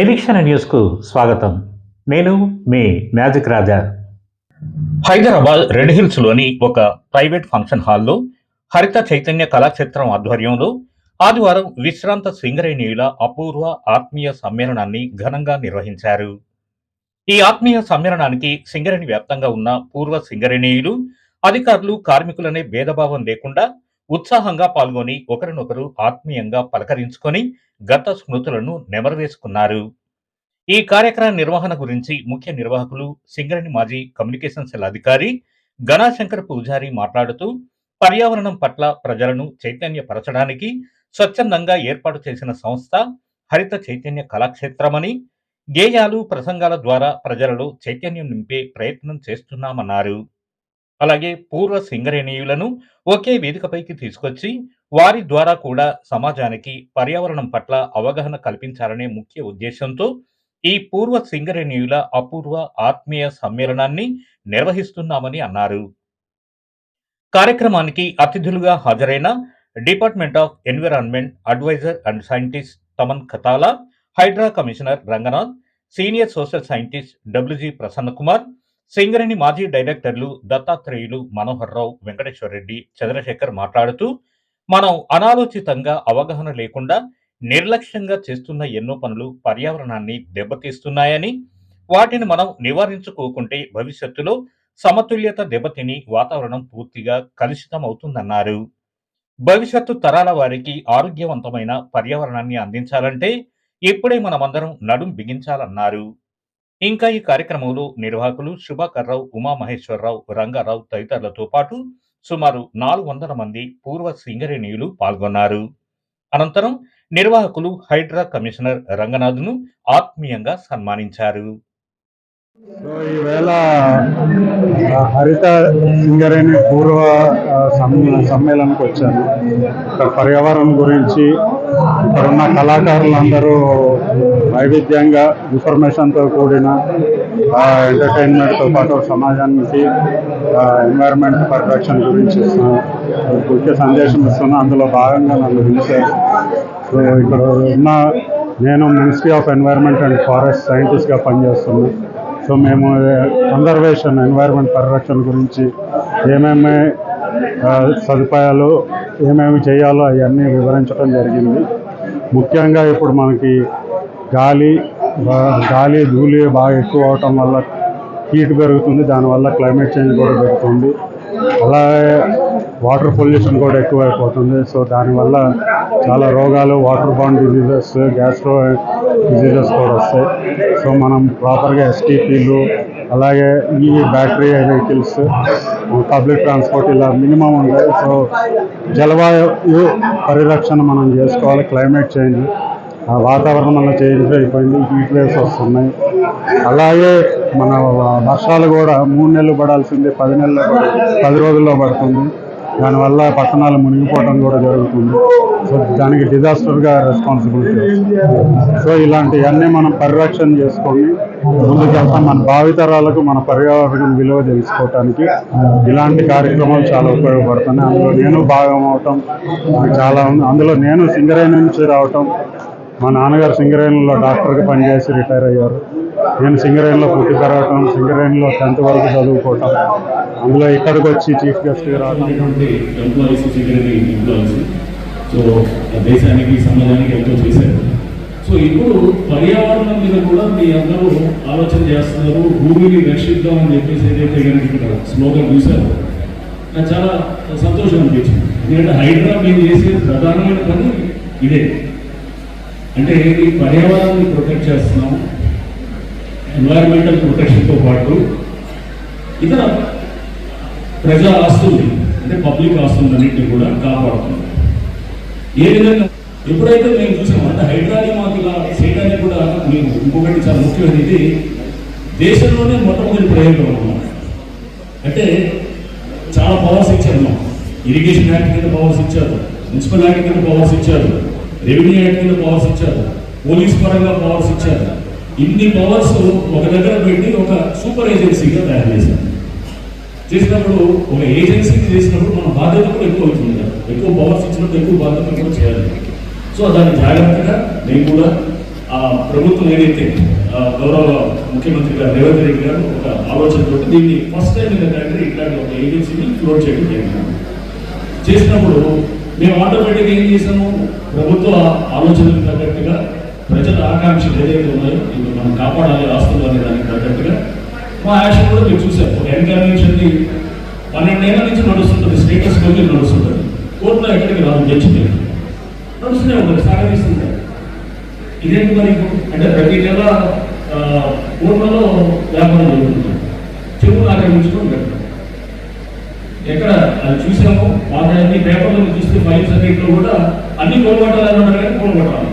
నిరీక్షణ న్యూస్కు స్వాగతం. నేను మీ మ్యాజిక్ రాజా. హైదరాబాద్ రెడ్ హిల్స్లోని ఒక ప్రైవేట్ ఫంక్షన్ హాల్లో హరిత చైతన్య కళాక్షేత్రం ఆధ్వర్యంలో ఆదివారం విశ్రాంత సింగరేణియుల అపూర్వ ఆత్మీయ సమ్మేళనాన్ని ఘనంగా నిర్వహించారు. ఈ ఆత్మీయ సమ్మేళనానికి సింగరేణి వ్యాప్తంగా ఉన్న పూర్వ సింగరేణియులు అధికారులు కార్మికులనే భేదభావం లేకుండా ఉత్సాహంగా పాల్గొని ఒకరినొకరు ఆత్మీయంగా పలకరించుకొని గత స్మృతులను నెమరవేసుకున్నారు. ఈ కార్యక్రమ నిర్వహణ గురించి ముఖ్య నిర్వాహకులు సింగరేణి మాజీ కమ్యూనికేషన్ సెల్ అధికారి గణాశంకర్ పూజారి మాట్లాడుతూ పర్యావరణం పట్ల ప్రజలను చైతన్యపరచడానికి స్వచ్ఛందంగా ఏర్పాటు చేసిన సంస్థ హరిత చైతన్య కళాక్షేత్రమని గేయాలు ప్రసంగాల ద్వారా ప్రజలలో చైతన్యం నింపే ప్రయత్నం చేస్తున్నామన్నారు. అలాగే పూర్వ సింగరేణీయులను ఒకే వేదికపైకి తీసుకొచ్చి వారి ద్వారా కూడా సమాజానికి పర్యావరణం పట్ల అవగాహన కల్పించాలనే ముఖ్య ఉద్దేశంతో ఈ పూర్వ సింగరేణీయుల అపూర్వ ఆత్మీయ సమ్మేళనాన్ని నిర్వహిస్తున్నామని అన్నారు. కార్యక్రమానికి అతిథులుగా హాజరైన department of environment advisor and scientist Taman Khatala Hydraa commissioner Ranganath senior social scientist W G Prasanna Kumar Singareni మాజీ డైరెక్టర్లు దత్తాత్రేయులు మనోహర్ రావు వెంకటేశ్వర రెడ్డి చంద్రశేఖర్ మాట్లాడుతూ మనం అనాలోచితంగా అవగాహన లేకుండా నిర్లక్ష్యంగా చేస్తున్న ఎన్నో పనులు పర్యావరణాన్ని దెబ్బతీస్తున్నాయని వాటిని మనం నివారించుకోకుంటే భవిష్యత్తులో సమతుల్యత దెబ్బతిని వాతావరణం పూర్తిగా కలుషితమవుతుందన్నారు. భవిష్యత్తు తరాల వారికి ఆరోగ్యవంతమైన పర్యావరణాన్ని అందించాలంటే ఇప్పుడే మనమందరం నడుం బిగించాలన్నారు. ఇంకా ఈ కార్యక్రమంలో నిర్వాహకులు శుభాకర్రావు ఉమామహేశ్వరరావు రంగారావు తదితరులతో పాటు సుమారు నాలుగు వందల మంది పూర్వ సింగరేణియులు పాల్గొన్నారు. అనంతరం నిర్వాహకులు హైడ్రా కమిషనర్ రంగనాథ్ను ఆత్మీయంగా సన్మానించారు. సో ఈవేళ హరిత సింగరేణి పూర్వ సమ్మేళనకు వచ్చాను. ఇక్కడ పర్యావరణం గురించి ఇక్కడ ఉన్న కళాకారులందరూ వైవిధ్యంగా ఇన్ఫర్మేషన్తో కూడిన ఎంటర్టైన్మెంట్తో పాటు సమాజానికి ఎన్విరాన్మెంట్ పరిరక్షణ గురించి ముఖ్య సందేశం ఇస్తున్నా అందులో భాగంగా నన్ను పిలిచారు సో ఇక్కడ ఉన్న నేను ministry of environment and forest సైంటిస్ట్గా పనిచేస్తున్నాను సో మేము కన్జర్వేషన్ ఎన్విరాన్మెంట్ పరిరక్షణ గురించి ఏమేమి సదుపాయాలు ఏమేమి చేయాలో అవన్నీ వివరించడం జరిగింది. ముఖ్యంగా ఇప్పుడు మనకి గాలి గాలి ధూళి బాగా ఎక్కువ అవటం వల్ల హీట్ పెరుగుతుంది దానివల్ల క్లైమేట్ చేంజ్ కూడా పెరుగుతుంది. అలాగే వాటర్ పొల్యూషన్ కూడా ఎక్కువైపోతుంది. సో దానివల్ల చాలా రోగాలు వాటర్ బాండ్ డిజీజెస్ గ్యాస్ట్రో డిజీజెస్ కూడా వస్తాయి. సో మనం ప్రాపర్గా ఎస్టీపీలు అలాగే ఈ బ్యాటరీ వెహికల్స్ పబ్లిక్ ట్రాన్స్పోర్ట్ ఇలా మినిమం ఉంటాయి. సో జలవాయు పరిరక్షణ మనం చేసుకోవాలి క్లైమేట్ చేంజ్. వాతావరణం అలా చేంజ్ అయిపోయింది హీట్ వేవ్స్ వస్తున్నాయి. అలాగే మన వర్షాలు కూడా మూడు నెలలు పడాల్సిందే పది నెలలు పది రోజుల్లో పడుతుంది. దానివల్ల పట్టణాలు మునిగిపోవడం కూడా జరుగుతుంది. సో దానికి డిజాస్టర్గా రెస్పాన్సిబిలిటీ సో ఇలాంటివన్నీ మనం పరిరక్షణ చేసుకొని ముందుకెళ్తాం. మన భావితరాలకు మన పర్యావరణం విలువ తెలుసుకోవటానికి ఇలాంటి కార్యక్రమాలు చాలా ఉపయోగపడుతున్నాయి. అందులో నేను భాగం అవటం చాలా ఉంది. అందులో నేను సింగరేణి నుంచి రావటం మా నాన్నగారు సింగరేణిలో డాక్టర్గా పనిచేసి రిటైర్ అయ్యారు. నేను సింగరేణిలో పుట్టి పెరగటం సింగరేణిలో టెన్త్ వరకు చదువుకోవటం అందులో ఇక్కడికి వచ్చి చీఫ్ గెస్ట్గా రావడం సో దేశానికి సమాజానికి ఎంతో చేశారు. సో ఇప్పుడు పర్యావరణం మీద కూడా మీ అందరూ ఆలోచన చేస్తున్నారు భూమిని రక్షిద్దాం అని చెప్పేసి ఏదైతే కనుక ఇక్కడ స్లోగన్ చూశారు నాకు చాలా సంతోషం అనిపించింది. ఎందుకంటే హైదరాబాద్ మేము చేసే ప్రధానమైన పని ఇదే. అంటే ఈ పర్యావరణాన్ని ప్రొటెక్ట్ చేస్తున్నాము ఎన్వైరన్మెంటల్ ప్రొటెక్షన్తో పాటు ఇతర ప్రజా ఆస్తుల్ని అంటే పబ్లిక్ ఆస్తులన్నింటినీ కూడా కాపాడుతుంది. ఏ విధంగా ఎప్పుడైతే మేము చూసామో అంటే హైడ్రాని మాకు ఇలా చేయడానికి కూడా మేము ఇంకొకటి చాలా ముఖ్యమైనది దేశంలోనే మొట్టమొదటి ప్రయోగం అన్నమాట. అంటే చాలా పవర్స్ ఇచ్చారు మాకు. ఇరిగేషన్ యాక్ట్ కింద పవర్స్ ఇచ్చారు మున్సిపల్ యాక్ట్ కింద పవర్స్ ఇచ్చారు. రెవెన్యూ యాక్ట్ కింద పవర్స్ ఇచ్చారు. పోలీస్ పరంగా పవర్స్ ఇచ్చారు. ఇన్ని పవర్స్ ఒక దగ్గర పెట్టి ఒక సూపర్ ఏజెన్సీగా తయారు చేశారు. చేసినప్పుడు ఒక ఏజెన్సీ చేసినప్పుడు మన బాధ్యత కూడా ఎక్కువ అవుతుంది కదా. ఎక్కువ పవర్స్ ఇచ్చినప్పుడు ఎక్కువ బాధ్యత కూడా చేయాలి. సో దాన్ని జాగ్రత్తగా నేను కూడా ఆ ప్రభుత్వం ఏదైతే గౌరవ ముఖ్యమంత్రి గారు రేవంత్ రెడ్డి గారు ఒక ఆలోచనతో దీన్ని ఫస్ట్ టైం in ఇట్లాంటి ఒక ఏజెన్సీని క్లోజ్ చేయడం జరిగింది. చేసినప్పుడు మేము ఆటోమేటిక్గా ఏం చేసాము? ప్రభుత్వ ఆలోచనకు తగ్గట్టుగా ప్రజల ఆకాంక్షలు ఏదైతే ఉన్నాయో ఇప్పుడు మనం కాపాడాలి ఆస్తులు అనే దానికి తగ్గట్టుగా మా యాక్షన్ కూడా మీరు చూసారు ఒక ఎన్కన్వెన్షన్ది పన్నెండేళ్ళ నుంచి నడుస్తుంటుంది స్టేటస్ కొద్ది నడుస్తుంటుంది. కోర్టులో ఎక్కడికి రాదు జడ్జిమెంట్ నడుస్తూనే ఉంటుంది సాగరిస్తుంది ఇదేంటి మరి అంటే ప్రతి నెల కోర్టులలో వ్యాపారం జరుగుతుంది. చెరువులు ఆక్రమించుకొని పెట్టారు ఎక్కడ అది చూసాము వాళ్ళ అన్ని పేపర్లు చూస్తే ఫైల్స్ అన్నింటిలో కూడా అన్ని కోల్గొట్టాలని ఉన్నారు కానీ కోల్గొట్టాలి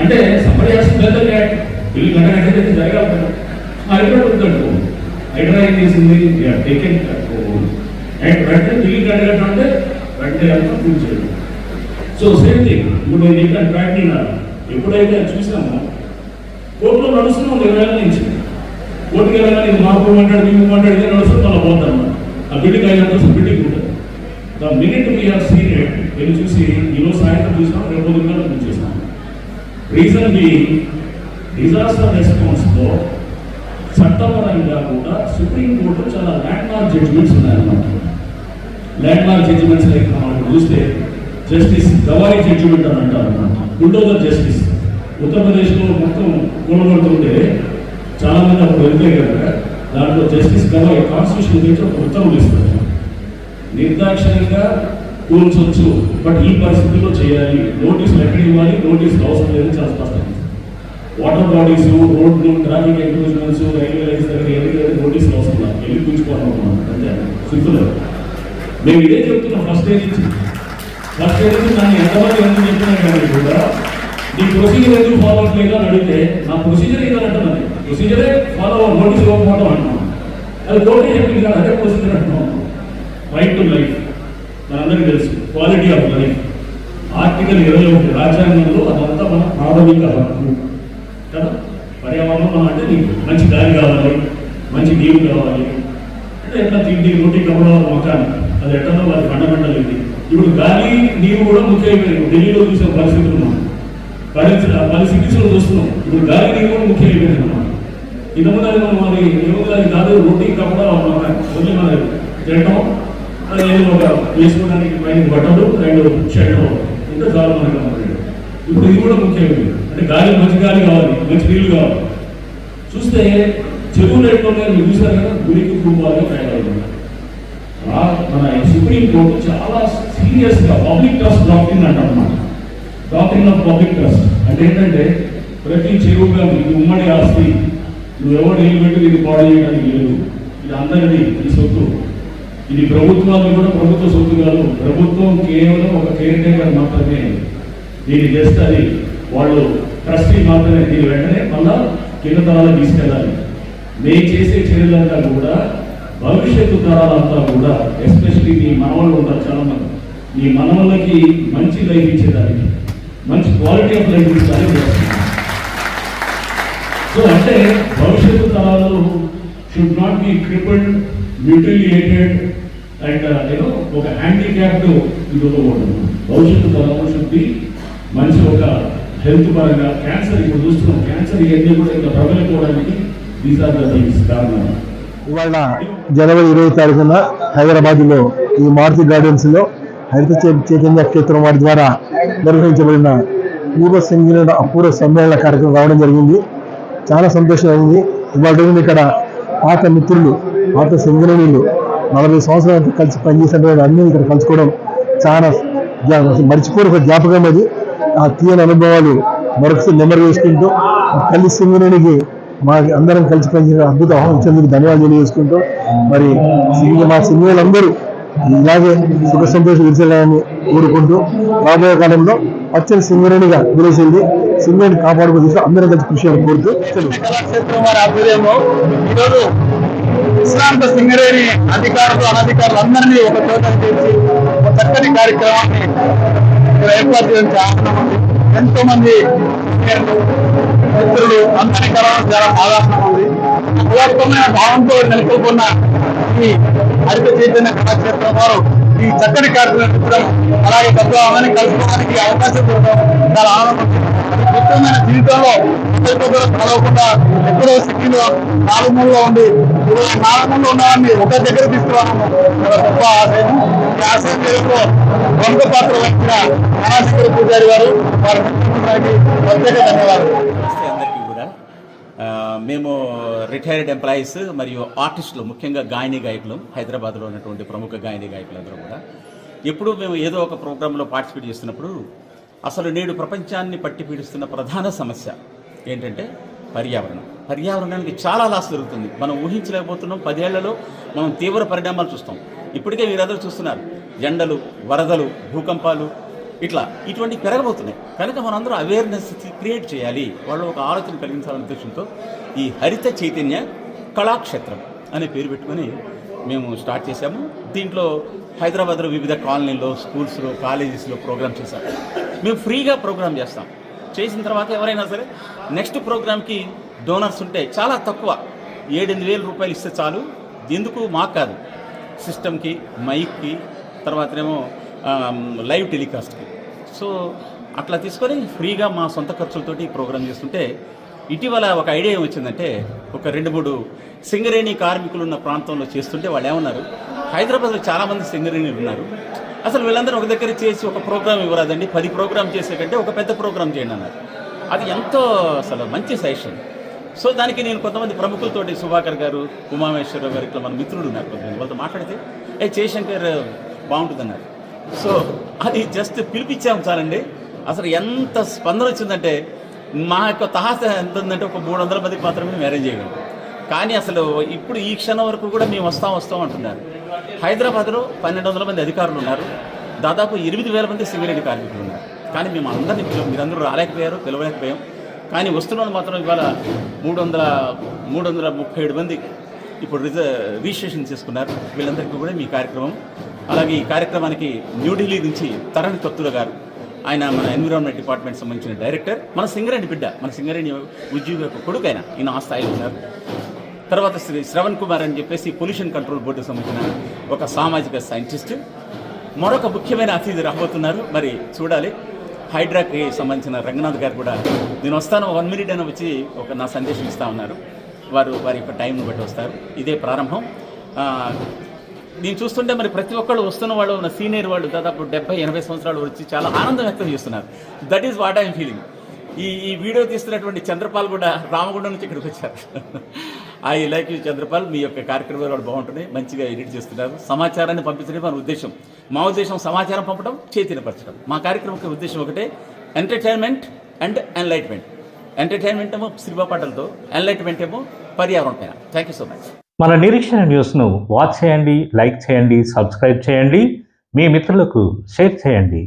అంటే సంబడి చేస్తుంది పెద్ద క్యాట్ గంట కట్టగట్టే జరగాలి కదా. హైడ్రా ఉందంటు హైడ్రా చేసింది టేకెన్ అండ్ వెంటనే బిల్లు కట్టగట్ట అంటే వెంటనే అంతా పూర్తి చేయడం సో సేమ్ థింగ్ ఇప్పుడు నేను చెప్పాను ట్రాక్టింగ్ ఎప్పుడైతే చూసామో కోర్టులో నడుస్తున్నాం ఇరవై నుంచి. కోర్టుకి వెళ్ళగానే ఇది మాకు మాట్లాడు మేము మాట్లాడి ఇదే నడుస్తుంది మళ్ళీ పోతాను ఆ బిల్డింగ్ అయినంత బిల్డింగ్ ఉంటుంది the minute we're seen it వెళ్ళి చూసి ఈరోజు సాయంత్రం చూసాం రేపు పొద్దున్న చూసేసాం రీజన్ బి డిజాస్టర్ రెస్పాన్స్లో చట్టపరంగా కూడా సుప్రీం కోర్టు చాలా ల్యాండ్ మార్క్ జడ్జిమెంట్స్ ఉన్నాయన్నమాట. ల్యాండ్ మార్క్ జడ్జిమెంట్స్ లైక్ మనం చూస్తే జస్టిస్ గవాయి జడ్జిమెంట్ అని అంటారు అన్నమాట బుల్డోజర్ జస్టిస్ ఉత్తరప్రదేశ్లో మొత్తం కూలగొడుతుంటే చాలా మంది అప్పుడు వెళ్తే కనుక దాంట్లో జస్టిస్ గవాయి కాన్స్టిట్యూషన్ గురించి ఒక ఉత్తర్వులు ఇస్తారు నిర్దాక్షిణ్యంగా కూల్చొచ్చు. బట్ ఈ పరిస్థితుల్లో చేయాలి. నోటీసులు ఎక్కడ ఇవ్వాలి. నోటీసులు అవసరం లేదని చాలా స్పష్టం. వాటర్ బాడీస్ రోడ్లు ట్రాఫిక్ ఎంక్రోచ్మెంట్స్ రైల్వే లైన్స్ దగ్గర ఎన్ని నోటీసులు అవసరం లేదు. వెళ్ళి కూర్చుకోవాలనుకున్నాం అంతే. సింపుల్ మేము ఇదే చెప్తున్నాం. ఫస్ట్ ఇయర్ నుంచి. ఫస్ట్ ఇయర్ నుంచి నన్ను ఎంతమంది ఎందుకు చెప్తున్నాను కానీ కూడా నీ ప్రొసీజర్ ఎందుకు ఫాలో అవ్వట్లేదు అని అడిగితే నా ప్రొసీజర్ ఏదో ప్రొసీజరే ఫాలో అవ్వ నోటీస్ ఇవ్వకపోవడం అంటున్నాం. అది కోర్టు చెప్పింది కాదు అదే ప్రొసీజర్ అంటున్నాం. రైట్ టు లైఫ్ మనందరికీ తెలుసు క్వాలిటీ ఆఫ్ లైఫ్ ఆర్టికల్ ఇరవై ఒకటి రాజ్యాంగంలో అదంతా మన ప్రాథమిక హక్కు. కదా? పర్యావరణం అంటే నీకు మంచి గాలి కావాలి మంచి నీరు కావాలి. అంటే ఎట్లా తిండి రోటీ కప్పడం మకాన్ అది ఎట్లా వారి ఫండమెంటల్ ఇది. ఇప్పుడు గాలి నీరు కూడా ముఖ్యమైనవి. ఢిల్లీలో చూసే పరిస్థితులు మనం. పరిస్థితి పరిస్థితి చూస్తున్నాం. ఇప్పుడు గాలి నీరు కూడా ముఖ్యమైనది అన్నమాట. ఇంతకుముందు మరి ఏముంది కాదు రోటీ కప్పడం ఉన్నాయి ఓన్లీ మన తినడం ఒక వేసుకోవడానికి పైన బట్టలు రెండు చెడ్డం ఇంత చాలు మనకి ఇప్పుడు ఇది కూడా ముఖ్యమైనది అంటే గాలి మంచి గాలి కావాలి మంచి నీళ్ళు కావాలి. చూస్తే చెరువులు ఎట్లా మీరు చూసారు కదా గురికి కుటుంబాలుగా తయారవుతుంది మన సుప్రీం కోర్టు చాలా సీరియస్గా పబ్లిక్ ట్రస్ట్ డాక్టరీన్ అంటారు అన్నమాట. Doctrine of public trust. అంటే ఏంటంటే ప్రతి చెరువుగా ఉమ్మడి ఆస్తి నువ్వెవరు ఎవరు పెట్టి ఇది పాడు చేయడానికి లేదు. ఇది అందరిది ఈ సొత్తు. ఇది ప్రభుత్వాలు కూడా ప్రభుత్వ సొత్తు కాదు. ప్రభుత్వం కేవలం ఒక కేర్ టేకర్ మాత్రమే. దీని జస్ట్ అది వాళ్ళు ట్రస్టీ మాత్రమే. దీని వెంటనే మళ్ళా కింద తరాలు తీసుకెళ్ళాలి. నేను చేసే చర్యలంతా కూడా భవిష్యత్తు తరాలంతా కూడా ఎస్పెషలీ మీ మనవాళ్ళు ఉంటారు చాలా మంది మనవాళ్ళకి మంచి లైఫ్ ఇచ్చేదానికి మంచి క్వాలిటీ ఆఫ్ లైఫ్ ఇచ్చేదానికి సో అంటే భవిష్యత్తు తరాలు should not be crippled mutilated and నేను ఒక హ్యాండిక్యాప్డ్ ఇది ఉండకూడదు భవిష్యత్తు తరాలు షుడ్ బి మంచి ఒక హెల్త్ పరంగా క్యాన్సర్ ఇప్పుడు చూస్తున్నాం క్యాన్సర్ ఇవన్నీ కూడా ఇంకా ప్రబలిపోవడానికి దీస్ ఆర్ ద థింగ్స్ కారణం. ఇవాళ జనవరి ఇరవై తారీఖున హైదరాబాద్లో ఈ మారుతి గార్డెన్స్లో హరిత చైతన్య క్షేత్రం వారి ద్వారా నిర్వహించబడిన పూర్వ సంగీత అపూర్వ సమ్మేళన కార్యక్రమం రావడం జరిగింది. చాలా సంతోషం అయింది ఇవాళ ఇక్కడ పాత మిత్రులు పాత సింగనీయులు నలభై సంవత్సరాలు కలిసి పనిచేసినటువంటి అన్ని ఇక్కడ కలుసుకోవడం చాలా జ్ఞా- మర్చిపోరు ఒక జ్ఞాపకం అది. ఆ తీయని అనుభవాలు మరొకసారి నెమరు వేసుకుంటూ కలిసి సింగరేణికి మా అందరం కలిసి పనిచేసిన అద్భుత ఆహ్వానించేందుకు ధన్యవాదాలు తెలియజేసుకుంటూ మరి మా సింగేలందరూ ఇలాగే సుఖ సంతోషం విడిచేయాలని కోరుకుంటూ రాబోయే కాలంలో పచ్చని సింగరేణిగా విలేసింది సింగరేణి కాపాడుకుని దిశలో అందరం కలిసి కృషి అని కోరుతూ ఈరోజు విశ్రాంత సింగరేణి అధికారులు అనధికారులు అందరినీ ఒక చోట చేసి ఒక చక్కని కార్యక్రమాన్ని ఏర్పాటు చేయడం చాలా ఎంతో మంది మిత్రులు అందరి కలవడం చాలా సాధారణం ఉంది. భావంతో నెలకొల్పున్న ఈ హరిత చైతన్య కళాక్షేత్రం వారు ఈ చక్కటి కార్యక్రమం అలాగే కలుసుకోవాలని కలుసుకోవడానికి అవకాశం దొరకడం చాలా ఆనందం ముఖ్యమైన జీవితంలో ఒకరికొకరు కలవకుండా ఎక్కడో సిటీలో నాలుగు ఉండి ఈరోజు నాలుగు ఉన్నవాడిని ఒక దగ్గర తీసుకురావడం చాలా గొప్ప ఆశయం. ఈ ఆశయం మేరకు ప్రముఖ పాత్ర వహించిన మహాశంకర పూజారి గారు వారి ప్రత్యేక ధన్యవాదాలు. మేము రిటైర్డ్ ఎంప్లాయీస్ మరియు ఆర్టిస్టులు ముఖ్యంగా గాయని గాయకులు హైదరాబాద్లో ఉన్నటువంటి ప్రముఖ గాయని గాయకులందరూ కూడా. ఎప్పుడు మేము ఏదో ఒక ప్రోగ్రాంలో పార్టిసిపేట్ చేస్తున్నప్పుడు అసలు నేడు ప్రపంచాన్ని పట్టి పీడిస్తున్న ప్రధాన సమస్య ఏంటంటే పర్యావరణం. పర్యావరణానికి చాలా లాస్ జరుగుతుంది. మనం ఊహించలేకపోతున్నాం. పదేళ్ళలో మనం తీవ్ర పరిణామాలు చూస్తాం. ఇప్పటికే మీరందరూ చూస్తున్నారు. ఎండలు వరదలు భూకంపాలు ఇట్లా ఇటువంటి పెరగబోతున్నాయి. కనుక మనందరూ అవేర్నెస్ క్రియేట్ చేయాలి. వాళ్ళు ఒక ఆలోచన కలిగించాలనే ఉద్దేశంతో ఈ హరిత చైతన్య కళాక్షేత్రం అనే పేరు పెట్టుకొని మేము స్టార్ట్ చేశాము. దీంట్లో హైదరాబాద్లో వివిధ కాలనీల్లో స్కూల్స్లో కాలేజెస్లో ప్రోగ్రామ్ చేశాం. మేము ఫ్రీగా ప్రోగ్రామ్ చేస్తాం. చేసిన తర్వాత ఎవరైనా సరే నెక్స్ట్ ప్రోగ్రామ్కి డోనర్స్ ఉంటే చాలా తక్కువ. ఏడెనిమిది వేల రూపాయలు ఇస్తే చాలు. ఎందుకు? మాకు కాదు. సిస్టమ్కి మైక్కి తర్వాతనేమో లైవ్ టెలికాస్ట్కి. సో అట్లా తీసుకొని ఫ్రీగా మా సొంత ఖర్చులతోటి ప్రోగ్రామ్ చేస్తుంటే ఇటీవల ఒక ఐడియా ఏమొచ్చిందంటే ఒక రెండు మూడు సింగరేణి కార్మికులు ఉన్న ప్రాంతంలో చేస్తుంటే వాళ్ళు ఏమన్నారు? హైదరాబాద్లో చాలామంది సింగరేణిలు ఉన్నారు. అసలు వీళ్ళందరూ ఒక దగ్గర చేసి ఒక ప్రోగ్రామ్ ఇవ్వరాదండి పది ప్రోగ్రామ్ చేసే కంటే ఒక పెద్ద ప్రోగ్రామ్ చేయండి అన్నారు. అది ఎంతో అసలు మంచి సజెషన్. సో దానికి నేను కొంతమంది ప్రముఖులతోటి సుభాకర్ గారు ఉమామేశ్వరరావు గారు ఇట్లా మన మిత్రుడు ఉన్నారు కొంతమంది. వాళ్ళతో మాట్లాడితే ఏ జయశంకర్ బాగుంటుందన్నారు. సో అది జస్ట్ పిలిపించాము చాలండి. అసలు ఎంత స్పందన వచ్చిందంటే మా యొక్క తహాస ఎంత ఉందంటే ఒక మూడు వందల మందికి మాత్రమే మ్యారేజ్ చేయగలం. కానీ అసలు ఇప్పుడు ఈ క్షణం వరకు కూడా మేము వస్తాం వస్తాం అంటున్నారు. హైదరాబాద్లో పన్నెండు వందల మంది అధికారులు ఉన్నారు. దాదాపు ఎనిమిది వేల మంది సింగరేణి కార్మికులు ఉన్నారు. కానీ మేము అందరినీ పిలవ- మీరందరూ రాలేకపోయారు పిలవలేకపోయాం. కానీ వస్తున్నాను మాత్రం ఇవాళ మూడు వందల మూడు వందల ముప్పై ఏడు మంది ఇప్పుడు రిజ రిజిస్ట్రేషన్ చేసుకున్నారు. వీళ్ళందరికీ కూడా మీ కార్యక్రమం. అలాగే ఈ కార్యక్రమానికి న్యూఢిల్లీ నుంచి తరణ్ తొత్తుల గారు ఆయన మన ఎన్విరాన్మెంట్ డిపార్ట్మెంట్ సంబంధించిన డైరెక్టర్ మన సింగరేణి బిడ్డ మన సింగరేణి ఉద్యోగి యొక్క కొడుకు ఆయన ఈయన ఆ స్థాయిలో ఉన్నారు. తర్వాత శ్రీ శ్రవణ్ కుమార్ అని చెప్పేసి పొల్యూషన్ కంట్రోల్ బోర్డుకు సంబంధించిన ఒక సామాజిక సైంటిస్ట్. మరొక ముఖ్యమైన అతిథి రాబోతున్నారు. మరి చూడాలి. హైడ్రాకి సంబంధించిన రంగనాథ్ గారు కూడా నేను వస్తాను. వన్ మినిట్ అని వచ్చి ఒక నా సందేశం ఇస్తా ఉన్నారు. వారు వారి యొక్క టైంను బట్టి వస్తారు. ఇదే ప్రారంభం. నేను చూస్తుంటే మరి ప్రతి ఒక్కళ్ళు వస్తున్న వాళ్ళు ఉన్న సీనియర్ వాళ్ళు దాదాపు డెబ్బై ఎనభై సంవత్సరాలు వచ్చి చాలా ఆనందం వ్యక్తం చేస్తున్నారు. That is what I'm feeling ఈ ఈ వీడియో తీస్తున్నటువంటి చంద్రపాల్ కూడా రామగుండం నుంచి ఇక్కడికి వచ్చారు. I like you Chandrapal. మీ యొక్క కార్యక్రమాలు వాళ్ళు బాగుంటున్నాయి. మంచిగా ఎడిట్ చేస్తున్నారు. సమాచారాన్ని పంపించడం మన ఉద్దేశం. మా ఉద్దేశం సమాచారం పంపడం చైతన్యపరచడం మా కార్యక్రమం ఉద్దేశం ఒకటే ఎంటర్టైన్మెంట్ అండ్ ఎన్లైట్మెంట్ ఎంటర్టైన్మెంట్ ఏమో సినిమా పాటలతో ఎన్లైట్మెంట్ ఏమో పర్యావరణం పైన. థ్యాంక్ యూ సో మచ్ మన నిరీక్షణ న్యూస్ను వాచ్ చేయండి లైక్ చేయండి సబ్స్క్రైబ్ చేయండి. మీ మిత్రులకు షేర్ చేయండి.